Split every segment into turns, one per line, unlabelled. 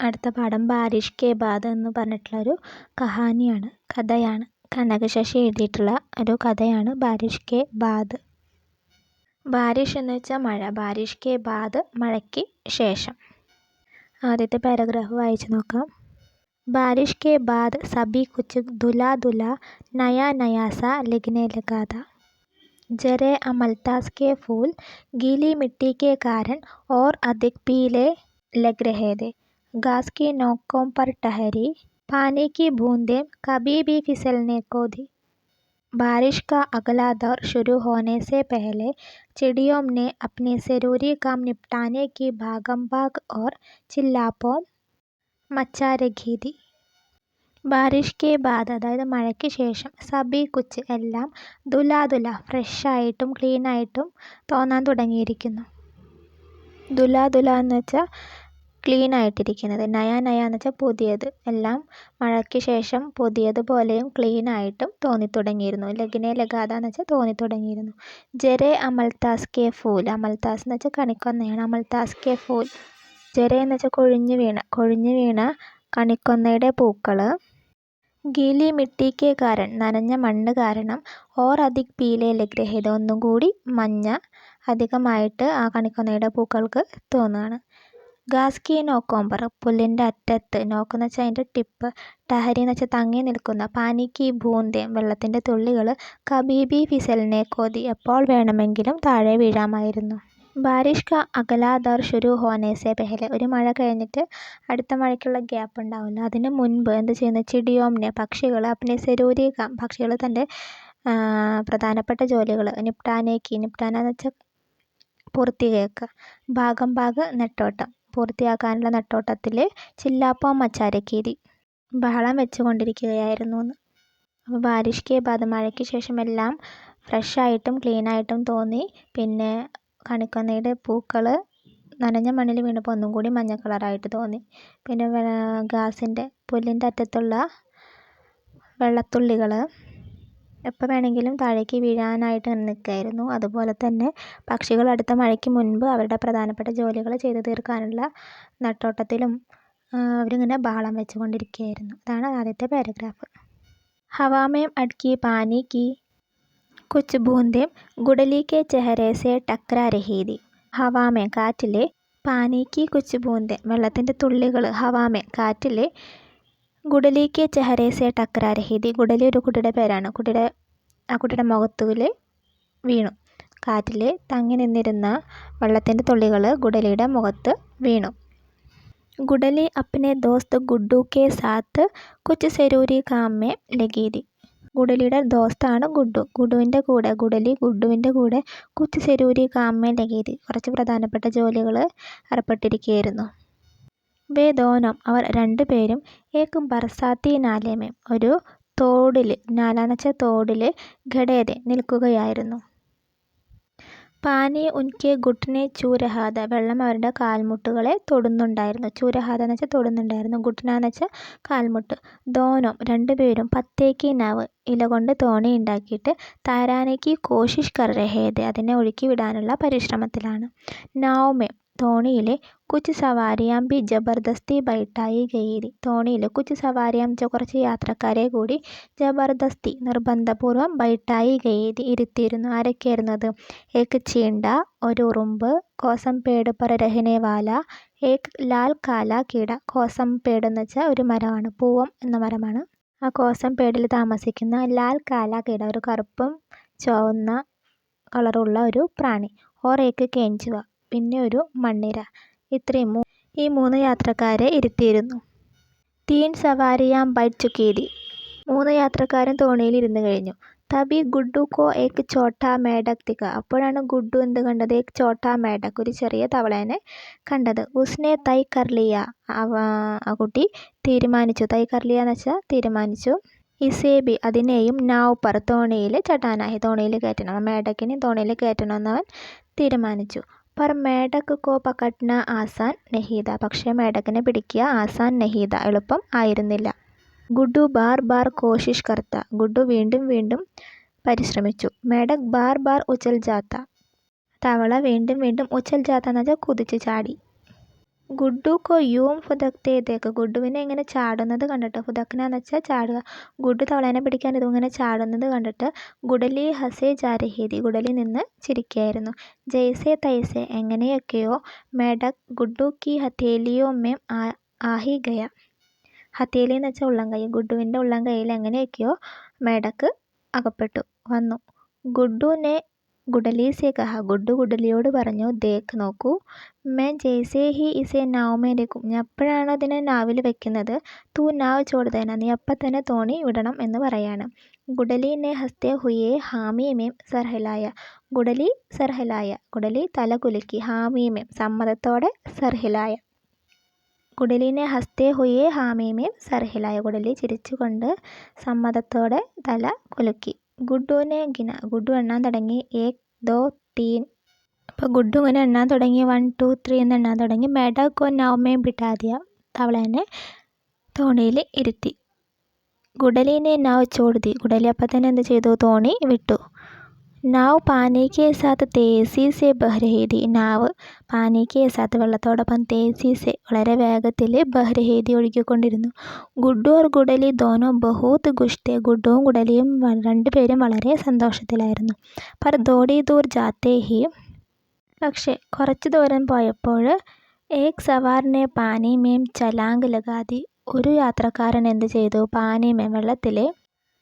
അടുത്ത പാഠം ബാരിഷ് കെ ബാദ് എന്ന് പറഞ്ഞിട്ടുള്ളൊരു കഹാനിയാണ് കഥയാണ്. കനകശശി എഴുതിയിട്ടുള്ള ഒരു കഥയാണ് ബാരിഷ് കെ ബാദ്. ബാരിഷ് എന്ന് വെച്ചാൽ മഴ ബാരിഷ് കെ ബാദ് മഴയ്ക്ക് ശേഷം. ആദ്യത്തെ പാരഗ്രാഫ് വായിച്ചു നോക്കാം. ബാരിഷ് കെ ബാദ് സബി കുച്ച് ദുല ദുല നയ നയാസ ലഗ്നെ ലഗാത ജരെ അമൽതാസ് കെ ഫൂൽ ഗീലി മിട്ടി കെ കാരൻ ഓർ അധിക് പീലെ ലഗ്രഹേദേ घास की नोकों पर ठहरी पानी की बूंदें कभी भी फिसलने को थी बारिश का अगला दौर शुरू होने से पहले चिड़ियों ने अपने ज़रूरी काम निपटाने की भागम भाग और चिल्लापों മച്ചാ രഖി തി ബാരിഷ് കെ ബാദ് അതായത് മഴയ്ക്ക് ശേഷം സബി കുച്ച് എല്ലാം ദുലാദുല ഫ്രഷായിട്ടും ക്ലീനായിട്ടും തോന്നാൻ തുടങ്ങിയിരിക്കുന്നു ദുലാദുല എന്ന് വെച്ചാൽ ക്ലീൻ ആയിട്ടിരിക്കുന്നത് നയ നയ എന്ന് വെച്ചാൽ പുതിയത്. എല്ലാം മഴയ്ക്ക് ശേഷം പുതിയതുപോലെയും ക്ലീൻ ആയിട്ടും തോന്നിത്തുടങ്ങിയിരുന്നു. ലഗിനെ ലഗാത എന്ന് വെച്ചാൽ തോന്നിത്തുടങ്ങിയിരുന്നു. ജെറെ അമൽതാസ് കെ ഫൂൽ. അമൽതാസ് എന്ന് വെച്ചാൽ കണിക്കൊന്നയാണ് അമൽതാസ് കെ ഫൂൽ. ജെറെ എന്ന് വെച്ചാൽ കൊഴിഞ്ഞു വീണ കൊഴിഞ്ഞു വീണ കണിക്കൊന്നയുടെ പൂക്കൾ ഗീലി മിട്ടിക്ക് കാരൻ നനഞ്ഞ മണ്ണ് കാരണം ഓർ അധിക് പീലെ ലഗ്രഹിത ഒന്നും കൂടി മഞ്ഞ അധികമായിട്ട് ആ കണിക്കൊന്നയുടെ പൂക്കൾക്ക് തോന്നുകയാണ്. ഗാസ് നോക്കുമ്പർ പുല്ലിന്റെ അറ്റത്ത് നോക്കെന്ന് വെച്ചാൽ അതിന്റെ ടിപ്പ്. എന്ന് വെച്ചാൽ തങ്ങി നിൽക്കുന്ന. പാനിക്ക് ബൂന്തെ വെള്ളത്തിന്റെ തുള്ളികൾ കബീബി ഫിസലിനെ കോതി എപ്പോൾ വേണമെങ്കിലും താഴെ വീഴാമായിരുന്നു. ബാരിഷ് കാ അഗലാ ഷുരു ഹോനെ സെ പെഹലെ. ഒരു മഴ കഴിഞ്ഞിട്ട് അടുത്ത മഴയ്ക്കുള്ള ഗ്യാപ്പ് ഉണ്ടാവില്ല അതിന് മുൻപ് എന്ത് ചെയ്യുന്നു? ചിടിയോംനെ പക്ഷികൾ അപ്നെ സെരൂരി പക്ഷികൾ തന്റെ പ്രധാനപ്പെട്ട ജോലികൾ നിപ്റ്റാനേക്ക്. നിപ്ടാന എന്ന് വെച്ചാൽ പൂർത്തിയാക്കുക ഭാഗം ഭാഗ നെട്ടോട്ടം. പൂർത്തിയാക്കാനുള്ള നെട്ടോട്ടത്തിൽ ചില്ലാപ്പോ മച്ചാരക്കീരി ബഹളം വെച്ചുകൊണ്ടിരിക്കുകയായിരുന്നു എന്ന് അപ്പോൾ ബാരിഷ് കെ ബാദ് മഴയ്ക്ക് ശേഷം എല്ലാം ഫ്രഷായിട്ടും ക്ലീനായിട്ടും തോന്നി. പിന്നെ കണിക്കൊന്നയുടെ പൂക്കൾ നനഞ്ഞ മണ്ണിൽ വീണപ്പോൾ ഒന്നും കൂടി മഞ്ഞ കളറായിട്ട് തോന്നി. പിന്നെ ഗ്യാസിന്റെ പുല്ലിന്റെ അറ്റത്തുള്ള വെള്ളത്തുള്ളികൾ എപ്പോൾ വേണമെങ്കിലും താഴേക്ക് വീഴാനായിട്ട് നിൽക്കുകയായിരുന്നു അതുപോലെ തന്നെ പക്ഷികൾ അടുത്ത മഴയ്ക്ക് മുൻപ് അവരുടെ പ്രധാനപ്പെട്ട ജോലികൾ ചെയ്തു തീർക്കാനുള്ള നെട്ടോട്ടത്തിലും അവരിങ്ങനെ ബഹളം വെച്ചുകൊണ്ടിരിക്കുകയായിരുന്നു. അതാണ് ആദ്യത്തെ പാരഗ്രാഫ്. ഹവാമേം അഡ്കി പാനി കി കുച്ച് ബൂന്തേം ഗുഡലി കെ ചെഹരേസെ ടക്രാരഹീതി ടക്ര രഹീതി ഹവാമേ കാറ്റിലെ പാനിക്ക് കുച്ച് ബൂന്തേം വെള്ളത്തിന്റെ തുള്ളികൾ ഹവാമേ കാറ്റിലെ ഗുഡലിക്ക് ചെഹരെ സെ ടക്ര രഹീതി ഗുഡലി ഒരു കുട്ടിയുടെ പേരാണ്. കുട്ടിയുടെ ആ കുട്ടിയുടെ മുഖത്തിൽ വീണു. കാറ്റിൽ തങ്ങി നിന്നിരുന്ന വെള്ളത്തിന്റെ തുള്ളികൾ ഗുഡലിയുടെ മുഖത്ത് വീണു. ഗുഡലി അപ്പനെ ദോസ്ത് ഗുഡു കെ സാത്ത് കുച്ച് സെരൂരി കാമ്മെ ലഗീതി. ഗുഡലിയുടെ ദോസ്താണ് ഗുഡു. ഗുഡുവിന്റെ കൂടെ ഗുഡലി ഗുഡുവിന്റെ കൂടെ കുച്ച് സെരൂരി കാമ്മെ ലഗീതി. കുറച്ച് പ്രധാനപ്പെട്ട ജോലികൾ ഏർപ്പെട്ടിരിക്കുകയായിരുന്നു വേ ദോനം അവർ രണ്ടുപേരും ഏക്ക് ബർസാത്തി നാലേമേം ഒരു തോടിൽ നാലാന്ന് തോടിൽ ഘടേതെ നിൽക്കുകയായിരുന്നു. പാനി ഉൻകെ ഗുട്ടിനെ ചൂരഹാത വെള്ളം അവരുടെ കാൽമുട്ടുകളെ തൊടുന്നുണ്ടായിരുന്നു. ചൂരഹാത എന്ന് വെച്ചാൽ തൊടുന്നുണ്ടായിരുന്നു ഗുട്ടന എന്ന് വെച്ചാൽ കാൽമുട്ട്. ദോനം രണ്ടുപേരും പത്തേക്ക് നാവ് ഇല കൊണ്ട് തോണി ഉണ്ടാക്കിയിട്ട് താരാനയ്ക്ക് കോശിഷ് കർ രഹേത് അതിനെ ഒഴുക്കി വിടാനുള്ള പരിശ്രമത്തിലാണ്. നാവുമേ തോണിയിൽ കുച്ച് സവാരിയാം ബി ജബർദസ്തി ബൈഠായി ഗയിരി തോണിയിൽ കുച്ച് സവാരിയാം ച കുറച്ച് യാത്രക്കാരെ കൂടി ജബർദസ്തി നിർബന്ധപൂർവം ബൈട്ടായി ഗയിരി ഇരുത്തിയിരുന്നു ആരൊക്കെയായിരുന്നത്? ഏക്ക് ചീണ്ട ഒരു ഉറുമ്പ് കോസം പേട് പറ രഹനേവാല ഏക്ക് ലാൽ കാല കീട. കോസം പേട് എന്ന് വെച്ചാൽ ഒരു മരമാണ് പൂവം എന്ന മരമാണ്. ആ കോസം പേടിൽ താമസിക്കുന്ന ലാൽ കാല കീട ഒരു കറുപ്പും ചുവന്ന കളറുള്ള ഒരു പ്രാണി. ഓർ ഏക്ക് കേഞ്ചുവ പിന്നെ ഒരു മണ്ണിര. ഇത്രയും ഈ മൂന്ന് യാത്രക്കാരെ ഇരുത്തിയിരുന്നു. തീൻ സവാരിയാം ബൈറ്റ് ചുക്കീതി മൂന്ന് യാത്രക്കാരും തോണിയിൽ ഇരുന്ന് കഴിഞ്ഞു. തബി ഗുഡു കോ ഏക്ക് ചോട്ടാ മേഡക് തിക. അപ്പോഴാണ് ഗുഡു എന്ത് കണ്ടത്? ഏക്ക് ചോട്ടാ മേഡക്. ഒരു ചെറിയ തവളേനെ കണ്ടത്. ഉസ്നെ തൈ കർലിയ ആ കുട്ടി തീരുമാനിച്ചു. തൈ കർലിയ എന്ന് വെച്ചാൽ തീരുമാനിച്ചു. ഇസേബി അതിനെയും നാവ് പർ തോണിയിൽ ചട്ടാനായി. തോണിയിൽ കയറ്റണം. മേഡക്കിനെ തോണിയിൽ കയറ്റണമെന്ന് അവൻ തീരുമാനിച്ചു. പർ മേഡക് കോ പക്കട്ന ആസാൻ നഹീത പക്ഷേ മേഡക്കിനെ പിടിക്കുക ആസാൻ നഹീത എളുപ്പം ആയിരുന്നില്ല। ഗുഡു ബാർ ബാർ കോശിഷ് കർത്ത ഗുഡു വീണ്ടും വീണ്ടും പരിശ്രമിച്ചു. മേഡക് ബാർ ബാർ ഉച്ചൽ ജാത്ത തവള വീണ്ടും വീണ്ടും ഉച്ചൽ ജാത്ത എന്ന് വെച്ചാൽ കുതിച്ചു ചാടി. ഗുഡ്ഡു കൊയ്യും യൂം ഫുദക്തേ ദേഖ് ഗുഡ്ഡുവിനെ ഇങ്ങനെ ചാടുന്നത് കണ്ടിട്ട് ഫുദക്ന എന്ന് വെച്ചാൽ ചാടുക. ഗുഡ്ഡു തവളേനെ പിടിക്കാൻ ഇതും ഇതിങ്ങനെ ചാടുന്നത് കണ്ടിട്ട് ഗുഡലി ഹസേ ജാരഹീതി ഗുഡലി നിന്ന് ചിരിക്കുകയായിരുന്നു ജയ്സെ തൈസെ എങ്ങനെയൊക്കെയോ മേഡക് ഗുഡ്ഡു കി ഹഥേലിയോ മേം ആഹി ഗയ. ഹത്തേലി എന്ന് വെച്ചാൽ ഉള്ളംകൈ ഉള്ളം ഉള്ളംകൈയിൽ എങ്ങനെയൊക്കെയോ മേഡക്ക് അകപ്പെട്ടു വന്നു. ഗുഡ്ഡുനെ ഗുഡലി സെ കഹ ഗുഡ്ഡു ഗുഡലിയോട് പറഞ്ഞു ദേഖ് നോക്കൂ मैं जैसे ही इसे नाव में രക്കും ഞാൻ എപ്പോഴാണ് അതിനെ നാവിൽ വെക്കുന്നത് തൂ നാവ് ചോട് ദേന നീ അപ്പം തന്നെ തോണി വിടണം എന്ന് പറയാണ് ഗുഡലി നെ ഹസ്തേ ഹുയേ ഹാമി മേം സർഹിലായ ഗുഡലി സർഹിലായ ഗുഡലി തല കുലുക്കി ഹാമി മേം സമ്മതത്തോടെ സർഹിലായ ഗുഡലിനെ ഹസ്തേ ഹുയേ ഹാമി മേം സർഹിലായ ഗുഡലി ചിരിച്ചുകൊണ്ട് സമ്മതത്തോടെ തല കുലുക്കി ഗുഡുവിനെ ഇങ്ങനെ ഗുഡു എണ്ണാൻ തുടങ്ങി. ഏക് ദോ തീൻ. അപ്പോൾ ഗുഡു ഇങ്ങനെ എണ്ണാൻ തുടങ്ങി. വൺ ടു ത്രീ എന്ന് എണ്ണാൻ തുടങ്ങി. മെഡക്കോ നവമേം പിട്ടാതിയ തവളേനെ തോണിയിൽ ഇരുത്തി. ഗുഡലീനെ നാവ് ചോടുതി ഗുഡലി അപ്പം തന്നെ എന്ത് ചെയ്തു? തോണി വിട്ടു. നാവ് പാനിക്ക് സാത്ത് തേസി ബഹ്രഹീതി നാവ് പാനിക്ക് സാത്ത് വെള്ളത്തോടൊപ്പം തേസിസെ വളരെ വേഗത്തിൽ ബഹ്രഹീതി ഒഴുകിക്കൊണ്ടിരുന്നു। ഗുഡു ഓർ ഗുഡലി ദോനോ ബഹൂത്ത് ഗുഷ്തെ ഗുഡുവും ഗുഡലിയും രണ്ടുപേരും വളരെ സന്തോഷത്തിലായിരുന്നു. പർ ദോടി ദൂർ ജാത്തേഹി പക്ഷേ കുറച്ച് ദൂരം പോയപ്പോൾ ഏക് സവാറിനെ പാനി മേം ചലാങ്ക് ലഗാതി ഒരു യാത്രക്കാരൻ എന്ത് ചെയ്തു? പാനി മേം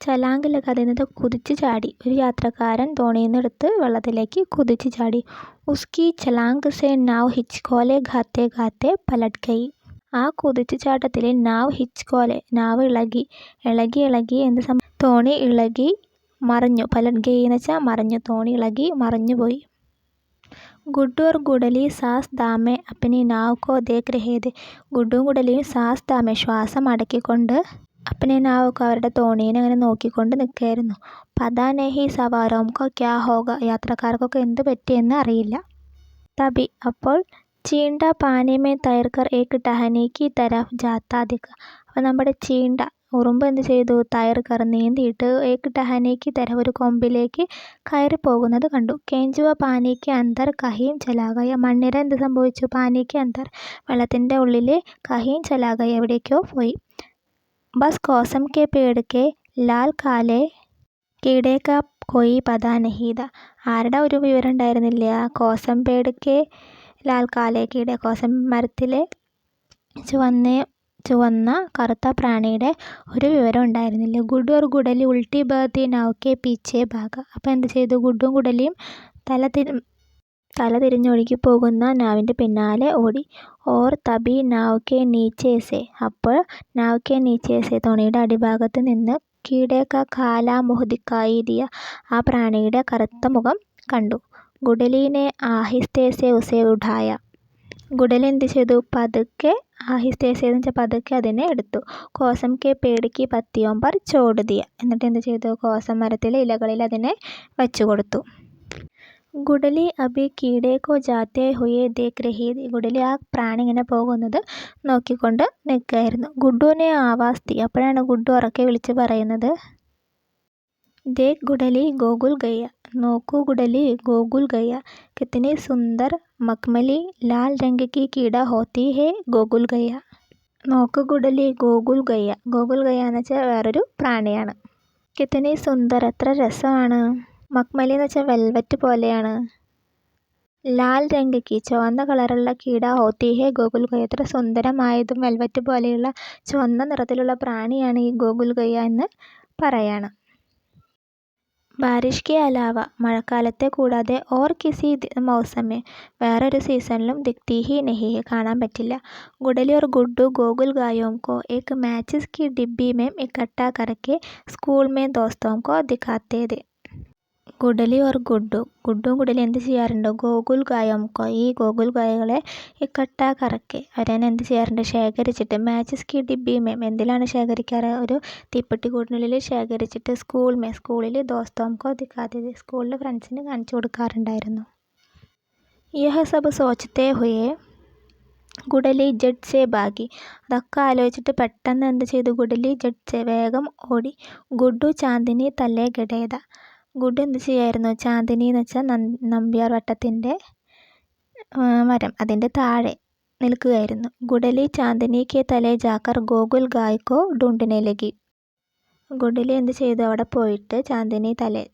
വെള്ളത്തിൽ ചലാങ്ക് ലഗാതി എന്നത് കുതിച്ചു ചാടി. ഒരു യാത്രക്കാരൻ തോണിയിൽ നിന്ന് എടുത്ത് വെള്ളത്തിലേക്ക് കുതിച്ചു ചാടി. ഉസ്കി ചലാങ്ക് സെ നാവ് ഹിച്ച്കോലെ കോലെ ഖാത്തെ പലട്ട് ഗയി ആ കുതിച്ചു ചാട്ടത്തിൽ നാവ് ഹിച്ച്കോലെ നാവ് ഇളകി. ഇളകി ഇളകി എന്ത് തോണി ഇളകി മറിഞ്ഞു. പലട്ട് എന്ന് വെച്ചാൽ മറിഞ്ഞു. തോണി ഇളകി മറിഞ്ഞു പോയി. ഗുഡ്ഡു ഓർ ഗുഡലി സാസ് ദാമേ അപ്പനി നാവ് കോ ദേഖ് ഗ്രഹേത് ഗുഡും ഗുഡലിയും സാസ് ദാമേ ശ്വാസം അടക്കിക്കൊണ്ട് അപ്പനെ നാവൊക്കെ അവരുടെ തോണീനെ അങ്ങനെ നോക്കിക്കൊണ്ട് നിൽക്കുകയായിരുന്നു. പതാ സവാരോം കോ ക്യാ ഹോഗ യാത്രക്കാർക്കൊക്കെ എന്ത് പറ്റിയെന്ന് അറിയില്ല. തബി അപ്പോൾ ചീണ്ട പാനിമേ തയർക്കർ ഏക്ക് ടഹനിക്ക് തരഫ് ജാത്താദിക്ക അപ്പം നമ്മുടെ ചീണ്ട ഉറുമ്പ് എന്ത് ചെയ്തു? തയർക്കർ നീന്തിയിട്ട് ഏക്ക് ടഹനിക്ക് തര ഒരു കൊമ്പിലേക്ക് കയറി പോകുന്നത് കണ്ടു. കേഞ്ചുവ പാനിക്ക് അന്തർ കഹീം ചലാകയ മണ്ണിര എന്ത് സംഭവിച്ചു? പാനിക്ക് അന്തർ വെള്ളത്തിന്റെ ഉള്ളിൽ കഹീം ചലാകയ എവിടേക്കോ പോയി. ബസ് कौसम के पेड़ के ലാൽ കാലെ കീടേക്ക കൊയ് പതാ നഹീത ആരുടെ ഒരു വിവരം ഉണ്ടായിരുന്നില്ല കോസം പേട് കെ ലാൽ കാലെ കീടെ കോസം മരത്തിലെ ചുവന്ന ചുവന്ന കറുത്ത പ്രാണിയുടെ ഒരു വിവരം ഉണ്ടായിരുന്നില്ല ഗുഡു ഒരു ഗുഡലി ഉൾട്ടി ബഹത്തി നൗക്കെ പീച്ചേ ഭാഗ അപ്പോൾ എന്ത് ചെയ്തു? ഗുഡും ഗുഡലിയും തല തിരി തല തിരിഞ്ഞൊഴുകി പോകുന്ന നാവിന്റെ പിന്നാലെ ഓടി ഓർ തബി നാവുക്കെ നീച്ചേസേ അപ്പോൾ നാവുക്കെ നീച്ചേസേ തോണിയുടെ അടിഭാഗത്ത് നിന്ന് മുഹദിക്കായി ദിയ ആ പ്രാണിയുടെ കറുത്ത മുഖം കണ്ടു. ഗുഡലീനെ ആഹിസ്തേസേ ഉസെ ഉഠായ ഗുഡലി എന്ത് ചെയ്തു? പതുക്കെ ആഹിസ്തേസെ എന്ന് വെച്ചാൽ പതുക്കെ അതിനെ എടുത്തു. കോസം കെ പേടിക്ക് പത്തിയോം പർ ചോട് ദിയ. എന്നിട്ട് എന്ത് ചെയ്തു? കോസം മരത്തിലെ ഇലകളിൽ അതിനെ വെച്ചു കൊടുത്തു. ഗുഡലി അഭി കീടേ കോ ജാത്തേ ഹുയേ ദേഖ് രഹി ഗുഡലി ആ പ്രാണി ഇങ്ങനെ പോകുന്നത് നോക്കിക്കൊണ്ട് നിൽക്കുകയായിരുന്നു. ഗുഡുവിനെ ആവാസ് തി അപ്പോഴാണ് ഗുഡു ഉറക്കെ വിളിച്ച് പറയുന്നത് ദേഖ് ഗുഡലി ഗോകുൽ ഗയ്യ. നോക്കൂ ഗുഡലി ഗോകുൽ ഗയ്യ. കിത്തനെ സുന്ദർ മക്മലി ലാൽ രംഗ് കീട ഹോത്തി ഹേ ഗോകുൽ ഗയ്യ. നോക്കൂ ഗുഡലി ഗോകുൽ ഗയ്യ. ഗോകുൽ ഗയ്യ എന്ന് വെച്ചാൽ വേറൊരു പ്രാണിയാണ്. കിത്തനെ സുന്ദർ എത്ര രസമാണ്. മഖ്മലി എന്ന് വെച്ചാൽ വെൽവെറ്റ് പോലെയാണ്. ലാൽ രംഗയ്ക്ക് ചുവന്ന കളറുള്ള കീട ഹോത്തി ഗോകുൽ ഗയ്യ എത്ര സുന്ദരമായതും വെൽവെറ്റ് പോലെയുള്ള ചുവന്ന നിറത്തിലുള്ള പ്രാണിയാണ് ഈ ഗോകുൽ ഗയ്യ എന്ന് പറയാണ്. ബാരിഷ് കെ അലാവ മഴക്കാലത്തെ കൂടാതെ ഓർ കിസി മൗസമേ. വേറൊരു സീസണിലും ദിക്തി ഹി നഹി കാണാൻ പറ്റില്ല. ഗുഡലി ഓർ ഗുഡു ഗോകുൽ ഗായോം കോ. ഏക്ക് മാച്ചിസ് കി ഡിബി മേം ഇക്കട്ട കറക്കെ സ്കൂൾ മേം ദോസ്തോം കോ ദിക്കാത്തേത് ഗുഡലി ഓർ ഗുഡു ഗുഡും ഗുഡലി എന്ത് ചെയ്യാറുണ്ട്? ഗോകുൽ ഗായംകോ ഈ ഗോകുൽ ഗായകളെ ഇക്കട്ട കറക്കെ. അവരതിനെ എന്ത് ചെയ്യാറുണ്ട്? ശേഖരിച്ചിട്ട് മാച്ചസ് കി ഡിബി മേം എന്തിലാണ് ശേഖരിക്കാറ്? ഒരു തീപ്പെട്ടിക്കൂടിനുള്ളിൽ ശേഖരിച്ചിട്ട് സ്കൂൾ മേ സ്കൂളിൽ ദോസ്തോംകോ ദിക്കാതെ സ്കൂളിൽ ഫ്രണ്ട്സിന് കാണിച്ചു കൊടുക്കാറുണ്ടായിരുന്നു. യഹ സബ് സോച്ചത്തെ ഹുയേ. ഗുഡലി ജഡ് സെ ബാഗി. അതൊക്കെ ആലോചിച്ചിട്ട് പെട്ടെന്ന് എന്ത് ചെയ്തു? ഗുഡലി ജഡ് സെ വേഗം ഓടി. ഗുഡു ചാന്ദിനി തല്ലേ ഗഡേത. ഗുഡു എന്ത് ചെയ്യായിരുന്നു ചാന്ദിനി എന്ന് വെച്ചാൽ നമ്പ്യാർ വട്ടത്തിന്റെ മരം അതിന്റെ താഴെ നിൽക്കുകയായിരുന്നു. ഗുഡലി ചാന്ദിനി കെ തലേ ജാക്കർ ഗോകുൽ ഗായ്ക്കോ ഡുണ്ടിനെ ലഗി. ഗുഡലി എന്ത് ചെയ്തു? അവിടെ പോയിട്ട് ചാന്ദിനി തലേ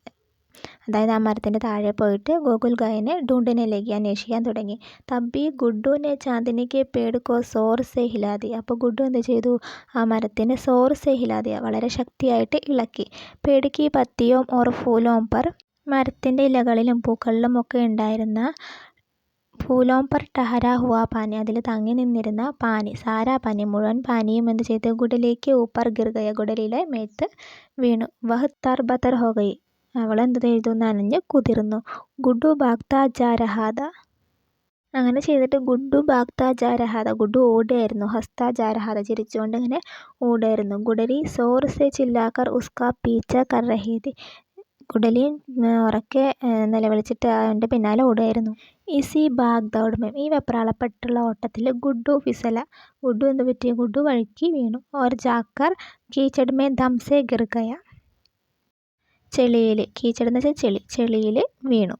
അതായത് ആ മരത്തിന്റെ താഴെ പോയിട്ട് ഗോകുൽ ഗായനെ ഡൂണ്ടിനെ ലേക്ക് അന്വേഷിക്കാൻ തുടങ്ങി. തബി ഗുഡ്ഡുനെ ചാന്ദിനിക്ക് പേടുക്കോ? സോർ സെ ഹിലാ ദിയ അപ്പോൾ ഗുഡ്ഡു എന്ത് ചെയ്തു? ആ മരത്തിനെ സോർ സെ ഹിലാ വളരെ ശക്തിയായിട്ട് ഇളക്കി. പേടിക്ക് പത്തിയോം ഓർ ഫൂലോം പർ മരത്തിന്റെ ഇലകളിലും പൂക്കളിലും ഒക്കെ ഉണ്ടായിരുന്ന ഫൂലോം പർ ടഹരാ ഹുവാ പാനി. അതിൽ തങ്ങി നിന്നിരുന്ന പാനി സാരാ പാനി മുഴുവൻ പാനിയും എന്ത് ചെയ്തു? ഗുഡലേക്ക് ഊപ്പർ ഗിർഗയ ഗുഡലിലെ മേത്ത് വീണു. വഹ് തർ ബതർ ഹോ ഗയി. അവൾ എന്ത് ചെയ്തു നനഞ്ഞ് കുതിർന്നു. ഗുഡു ജാ അങ്ങനെ ചെയ്തിട്ട് ഗുഡു ഭാഗ്താ ജാ രഹാദ ഗുഡു ഓടുകയായിരുന്നു. ഹസ്താ ജാ രഹാദ ചിരിച്ചുകൊണ്ട് ഇങ്ങനെ ഓടുകയായിരുന്നു. ഗുഡലി സോർ സെ ചില്ലാക്കർ ഉസ്കാ പീച്ച കർ രഹി തി ഗുഡലി ഉറക്കെ നിലവിളിച്ചിട്ട് അവന്റെ പിന്നാലെ ഓടുമായിരുന്നു ഇസി ഭാഗ് ദൗഡ് മേം ഈ വെപ്രാളപ്പെട്ടുള്ള ഓട്ടത്തിൽ ഗുഡു ഫിസല. ഗുഡു എന്ത് പറ്റി ഗുഡു വഴുക്കി വീണു. ഓർ ജാക്കർ കീച്ചട് ദംസെ ഗിർഗയ. ചെളിയിൽ കീച്ചട് എന്ന് വെച്ചാൽ ചെളി ചെളിയിൽ വീണു.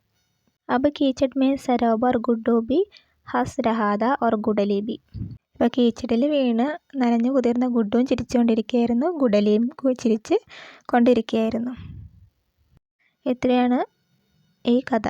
അപ്പോൾ കീച്ചട് മീൻ സരോബർ ഗുഡോബി ഹസ് രഹാദ ഓർ ഗുഡലീബി ഇപ്പോൾ കീച്ചടിൽ വീണ് നനഞ്ഞു കുതിർന്ന ഗുഡും ചിരിച്ചുകൊണ്ടിരിക്കുകയായിരുന്നു ഗുഡലിയും ചിരിച്ച് കൊണ്ടിരിക്കുകയായിരുന്നു. ഇത്രയാണ് ഈ കഥ.